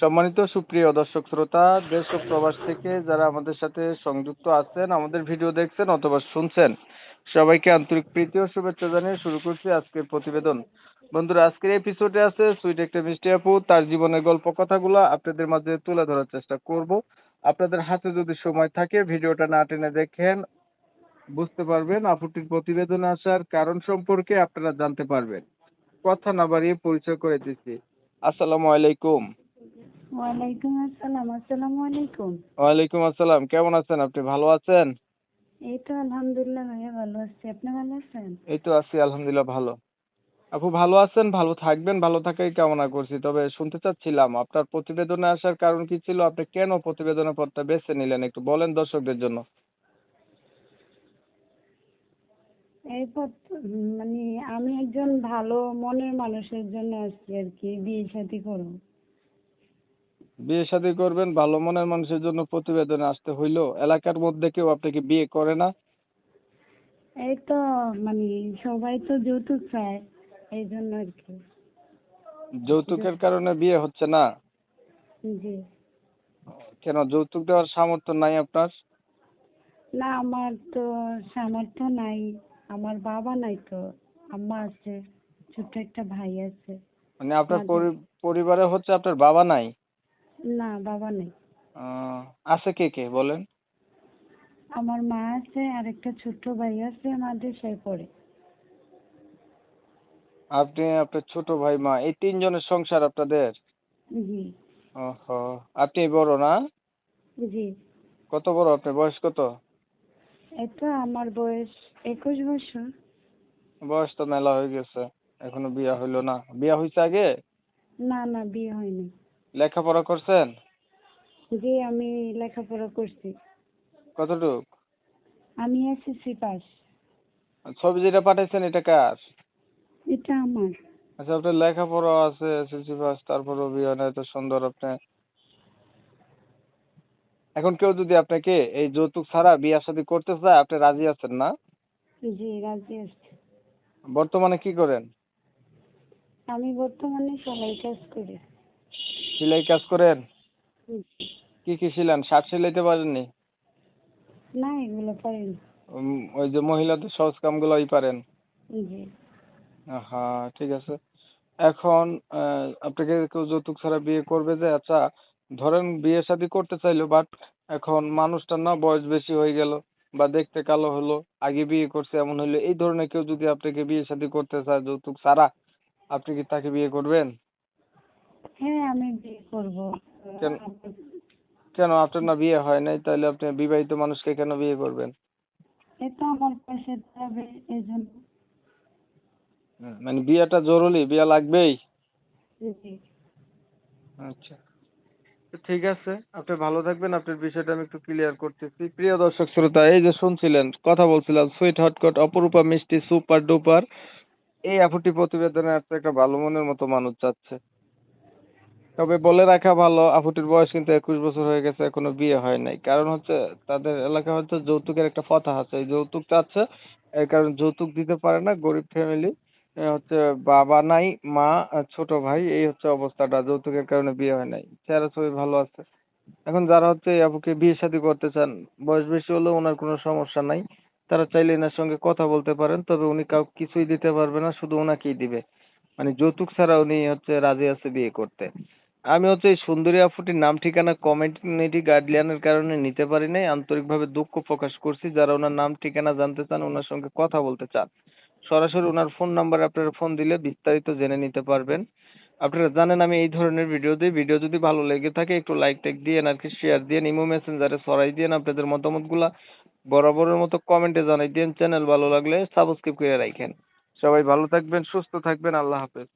সম্মানিত সুপ্রিয় দর্শক শ্রোতা, দেশ ও প্রবাস থেকে যারা আমাদের সাথে সংযুক্ত আছেন, আমাদের ভিডিও দেখছেন অথবা শুনছেন, সবাইকে আন্তরিক প্রীতি ও শুভেচ্ছা জানিয়ে শুরু করছি আজকের প্রতিবেদন। বন্ধুরা, আজকের এপিসোডে আছে সুইট একটা মিষ্টি আপু, তার জীবনের গল্প কথাগুলো আপনাদের মাঝে তুলে ধরার চেষ্টা করব। আপনাদের হাতে যদি সময় থাকে, ভিডিওটা না টেনে দেখেন, বুঝতে পারবেন আপুটির প্রতিবেদনে আসার কারণ সম্পর্কে আপনারা জানতে পারবেন। কথা না বাড়িয়ে পরিচয় করে দিচ্ছি। আসসালামু আলাইকুম। ওয়ালাইকুম আসসালাম আসসালামু আলাইকুম। ওয়ালাইকুম আসসালাম কেমন আছেন আপনি ভালো আছেন? এই তো আলহামদুলিল্লাহ ভাইয়া ভালো আছি আপনি ভালো আছেন? এই তো আছি আলহামদুলিল্লাহ ভালো। আপু ভালো আছেন ভালো থাকবেন ভালো থাকাই কামনা করছি তবে শুনতে চাচ্ছিলাম আপনার প্রতিবেদনে আসার কারণ কি ছিল? আপনি কেন প্রতিবেদনের পথটা বেছে নিলেন একটু বলেন দর্শকদের জন্য। এরপর তো- মানে আমি একজন ভালো মনের মানুষের জন্য আসছি আর কি বিয়ে শাদী করব। বিয়ে শাদী করবেন ভালো মনের মানুষের জন্য প্রতিবেদনে আসতে হইল। এলাকার মধ্যে কেউ আপনাকে বিয়ে করে না? এই তো মানে সবাই তো যৌতুক চায় এই জন্য আর কি। যৌতুকের কারণে বিয়ে হচ্ছে না? জি। কেন যৌতুক দেওয়ার সামর্থ্য নাই আপনার? না আমার তো সামর্থ্য নাই। আমার বাবা নাই তো আম্মা আছে ছোট্ট একটা ভাই আছে। মানে আপনার পরি- পরিবারে হচ্ছে আপনার বাবা নাই? না বাবা নেই। আছে কে কে বলেন। আমার মা আছে আর একটা ছোট্ট ভাই আছে মাদ্রাসায় পড়ে। আপনি আপনার ছোট ভাই মা এই তিনজনের সংসার আপনাদের? জি। ওহো আপনি বড় না? জি। কত বড় আপনার বয়স কত? তো আমার বয়স একুশ বছর। বয়স তো মেলা হয়ে গেছে এখনও বিয়ে হইল না। বিয়ে হয়েছে আগে? না না বিয়ে হয়নি। লেখাপড়া করছেন? জি আমি লেখাপড়া করছি। কতটুক? আমি এসএসসি পাস। ছবি যেটা পাঠাইছেন এটা কার? এটা আমার। আচ্ছা আপনার লেখাপড়া আছে এসএসসি পাস তারপরেও বিয়ে হয় না এত সুন্দর আপনি। এখন কেউ যদি আপনাকে এই যৌতুক ছাড়া বিয়ে শাদী করতে চায় আপনি রাজি আছেন না? জি রাজি আছি। বর্তমানে কি করেন? আমি বর্তমানে সেলাই কাজ করি। সেলাই কাজ করেন? কি কি সিলান শার্ট সেলাইতে পারেননি? না এগুলো পারি ওই যে মহিলাদের সহজ কাম কামগুলোই পারেন? হ্যাঁ ঠিক আছে। এখন আহ, আপনাকে কেউ যৌতুক ছাড়া বিয়ে করবে যে আচ্ছা ধরেন বিয়ে শাদী করতে চাইলো বাট এখন মানুষটার না বয়স বেশি হয়ে গেল বা দেখতে কালো হলো আগে বিয়ে করছে এমন হইল এই ধরনের কেউ যদি আপনাকে বিয়ে শাদী করতে চায় যৌতুক ছাড়া আপনি কি তাকে বিয়ে করবেন? হ্যাঁ আমি বিয়ে করব। কেন? কেন আপনার না বিয়ে হয় নাই? তাহলে আপনি বিবাহিত মানুষকে কেন বিয়ে করবেন? এটা আমার পাশে যাবে এই জন্য। মানে বিয়েটা জরুরি বিয়ে লাগবেই? আচ্ছা। ঠিক আছে আপনি ভালো থাকবেন আপনার বিষয়টা আমি একটু ক্লিয়ার করতেছি। প্রিয় দর্শক শ্রোতা এই যে শুনছিলেন কথা বলছিলাম সুইট হটকট অপরূপা মিষ্টি সুপার ডুপার এই আপুটি প্রতিবেদনে একটা ভালো মনের মতো মানুষ চাচ্ছে তবে বলে রাখা ভালো, আপুটির বয়স কিন্তু একুশ বছর হয়ে গেছে, এখনও বিয়ে হয় নাই। কারণ হচ্ছে তাদের এলাকা হচ্ছে যৌতুকের একটা কথা আছে। যৌতুক চাচ্ছে, এর কারণ যৌতুক দিতে পারে না, গরিব ফ্যামিলি হচ্ছে বাবা নাই, মা আর ছোট ভাই, এই হচ্ছে অবস্থাটা, যৌতুকের কারণে বিয়ে হয় নাই। চেহারা ছবি ভালো আছে। এখন যারা হচ্ছে আপুকে বিয়ে শাদী করতে চান, বয়স বেশি হলেও ওনার কোনো সমস্যা নাই। তারা চাইলে এনার সঙ্গে কথা বলতে পারেন, তবে উনি কাউ কিছুই দিতে পারবে না, শুধু ওনাকেই দিবে। মানে যৌতুক ছাড়া উনি হচ্ছে রাজি আছে বিয়ে করতে। আমি হচ্ছে এই সুন্দরী আপুটির নাম, ঠিকানা কমিউনিটি গাইডলাইনের কারণে নিতে পারি নাই। আন্তরিকভাবে দুঃখ প্রকাশ করছি যারা ওনার নাম, ঠিকানা জানতে চান, ওনার সঙ্গে কথা বলতে চান। সরাসরি ওনার ফোন নাম্বারে আপনারা ফোন দিলে বিস্তারিত জেনে নিতে পারবেন। আপনারা জানেন আমি এই ধরনের ভিডিও দিই। ভিডিও যদি ভালো লেগে থাকে, একটু লাইক টাইক দিয়ে আর কি শেয়ার দিয়ে ইমো মেসেঞ্জারে ছড়াই দিয়ে আপনাদের মতামতগুলা বরাবরের মতো কমেন্টে জানাই দিন চ্যানেল ভালো লাগলে সাবস্ক্রাইব করে রাখেন। সবাই ভালো থাকবেন, সুস্থ থাকবেন, আল্লাহ হাফেজ।